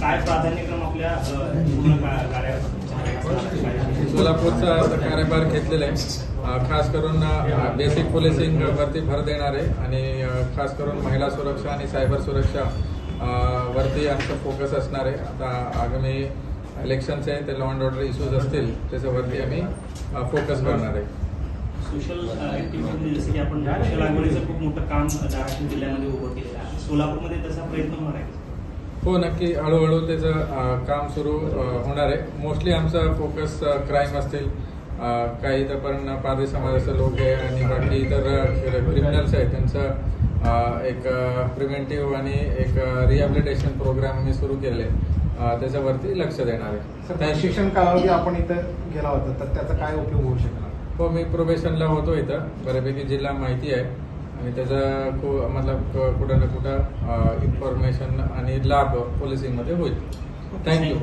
काय प्राधान्यक्रम आपल्या पूर्ण कार्यात कार्यभार घेतलेला आहे. खास करून बेसिक पोलिसिंग वरती भर देणार आहे. आणि खास करून महिला सुरक्षा आणि सायबर सुरक्षा वरती आमचा फोकस असणार आहे. आता आगामी इलेक्शनचे आहे ते लॉ अँड ऑर्डर इश्यूज असतील त्याच्यावरती आम्ही फोकस करणार आहे. सोशल ॲक्टिव्हिटीमध्ये जसं की आपण खूप मोठं काम धाराशिव जिल्ह्यामध्ये उभं केलेलं आहे. सोलापूरमध्ये तसा प्रयत्न होणार आहे हो नक्की. हळूहळू त्याचं काम सुरू होणार आहे. मोस्टली आमचा फोकस क्राईम असतील. काही इतर पण पारधी समाजाचे लोक आहे आणि बाकी इतर क्रिमिनल्स आहेत. त्यांचं एक प्रिव्हेंटिव्ह आणि एक रिहॅबिलिटेशन प्रोग्राम आम्ही सुरू केले त्याच्यावरती लक्ष देणार आहे. शिक्षण कालावधी आपण इथं गेला होता तर त्याचा काय उपयोग होऊ शकणार हो मी प्रोबेशनला होतो इथं. बऱ्यापैकी जिल्हा माहिती आहे. आणि त्याचा कु- मतलब कुठं ना कुठं इन्फॉर्मेशन आणि लाभ पोलिसिंगमध्ये होईल. थँक्यू